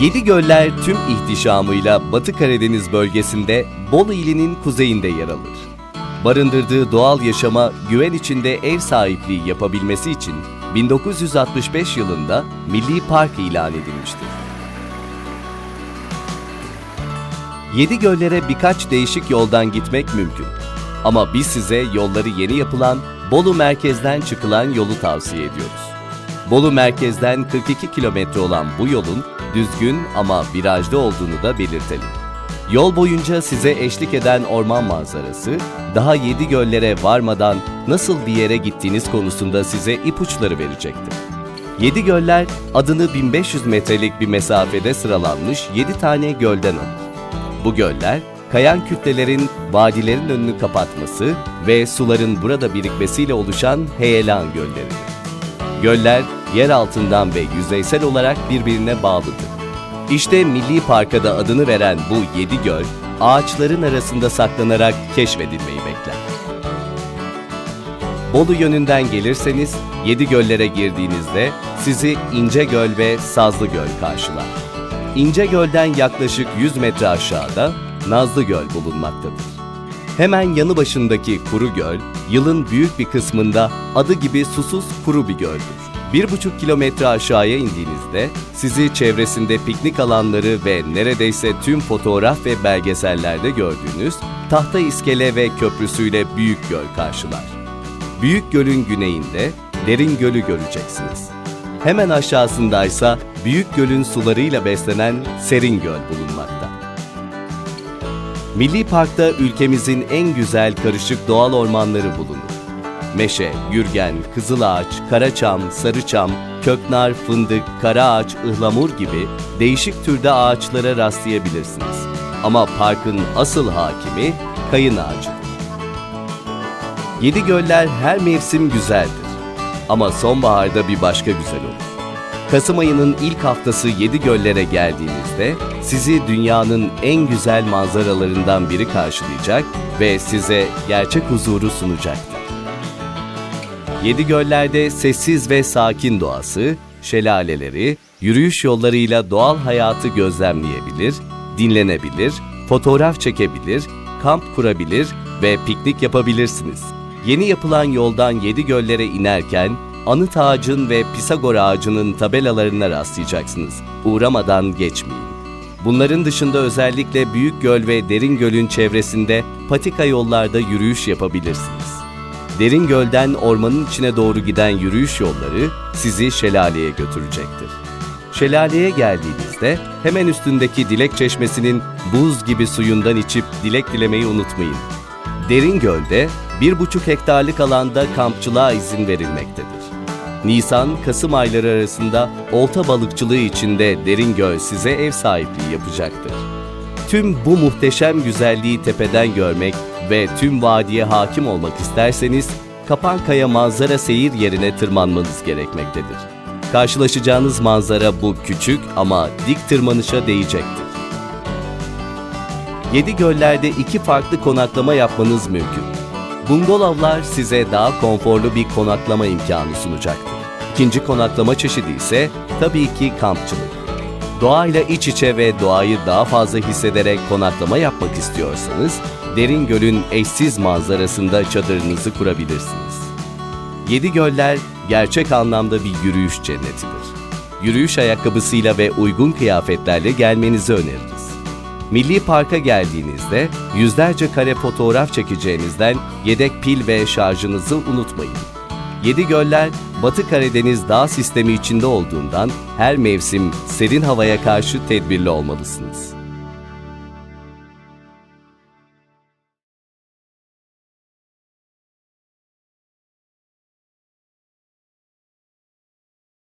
Yedi göller tüm ihtişamıyla Batı Karadeniz bölgesinde Bolu ilinin kuzeyinde yer alır. Barındırdığı doğal yaşama güven içinde ev sahipliği yapabilmesi için 1965 yılında Milli Park ilan edilmiştir. Yedi göllere birkaç değişik yoldan gitmek mümkün. Ama biz size yolları yeni yapılan Bolu merkezden çıkılan yolu tavsiye ediyoruz. Bolu merkezden 42 kilometre olan bu yolun düzgün ama virajlı olduğunu da belirtelim. Yol boyunca size eşlik eden orman manzarası, daha yedi göllere varmadan nasıl bir yere gittiğiniz konusunda size ipuçları verecektir. Yedi göller adını 1500 metrelik bir mesafede sıralanmış 7 tane gölden alır. Bu göller, kayan kütlelerin vadilerin önünü kapatması ve suların burada birikmesiyle oluşan heyelan gölleridir. Göller, yer altından ve yüzeysel olarak birbirine bağlıdır. İşte Milli Park'a da adını veren bu yedi göl, ağaçların arasında saklanarak keşfedilmeyi bekler. Bolu yönünden gelirseniz, yedi göllere girdiğinizde sizi İncegöl ve Sazlıgöl karşılar. İncegöl'den yaklaşık 100 metre aşağıda Nazlıgöl bulunmaktadır. Hemen yanı başındaki Kuru Göl, yılın büyük bir kısmında adı gibi susuz kuru bir göldür. Bir buçuk kilometre aşağıya indiğinizde sizi çevresinde piknik alanları ve neredeyse tüm fotoğraf ve belgesellerde gördüğünüz Tahta İskele ve Köprüsü'yle Büyük Göl karşılar. Büyük Göl'ün güneyinde Derin Göl'ü göreceksiniz. Hemen aşağısındaysa Büyük Göl'ün sularıyla beslenen Serin Göl bulunmakta. Milli Park'ta ülkemizin en güzel karışık doğal ormanları bulunur. Meşe, gürgen, kızılağaç, karaçam, sarıçam, köknar, fındık, karaağaç, ıhlamur gibi değişik türde ağaçlara rastlayabilirsiniz. Ama parkın asıl hakimi kayın ağacıdır. Yedi göller her mevsim güzeldir. Ama sonbaharda bir başka güzel olur. Kasım ayının ilk haftası Yedi Göllere geldiğinizde sizi dünyanın en güzel manzaralarından biri karşılayacak ve size gerçek huzuru sunacaktır. Yedi göllerde sessiz ve sakin doğası, şelaleleri, yürüyüş yollarıyla doğal hayatı gözlemleyebilir, dinlenebilir, fotoğraf çekebilir, kamp kurabilir ve piknik yapabilirsiniz. Yeni yapılan yoldan Yedi Göllere inerken Anıt Ağacın ve Pisagor Ağacı'nın tabelalarına rastlayacaksınız. Uğramadan geçmeyin. Bunların dışında özellikle Büyük Göl ve Derin Göl'ün çevresinde patika yollarda yürüyüş yapabilirsiniz. Derin Göl'den ormanın içine doğru giden yürüyüş yolları sizi şelaleye götürecektir. Şelaleye geldiğinizde hemen üstündeki dilek çeşmesinin buz gibi suyundan içip dilek dilemeyi unutmayın. Derin Göl'de 1,5 hektarlık alanda kampçılığa izin verilmektedir. Nisan-Kasım ayları arasında olta balıkçılığı içinde Derin Göl size ev sahipliği yapacaktır. Tüm bu muhteşem güzelliği tepeden görmek ve tüm vadiye hakim olmak isterseniz Kapankaya manzara seyir yerine tırmanmanız gerekmektedir. Karşılaşacağınız manzara bu küçük ama dik tırmanışa değecektir. Yedi göllerde iki farklı konaklama yapmanız mümkün. Bungalovlar size daha konforlu bir konaklama imkanı sunacaktır. İkinci konaklama çeşidi ise tabii ki kampçılık. Doğayla iç içe ve doğayı daha fazla hissederek konaklama yapmak istiyorsanız, Derin Göl'ün eşsiz manzarasında çadırınızı kurabilirsiniz. Yedi Göller gerçek anlamda bir yürüyüş cennetidir. Yürüyüş ayakkabısıyla ve uygun kıyafetlerle gelmenizi öneririz. Milli Park'a geldiğinizde yüzlerce kare fotoğraf çekeceğinizden yedek pil ve şarjınızı unutmayın. Yedi Göller, Batı Karadeniz dağ sistemi içinde olduğundan her mevsim serin havaya karşı tedbirli olmalısınız.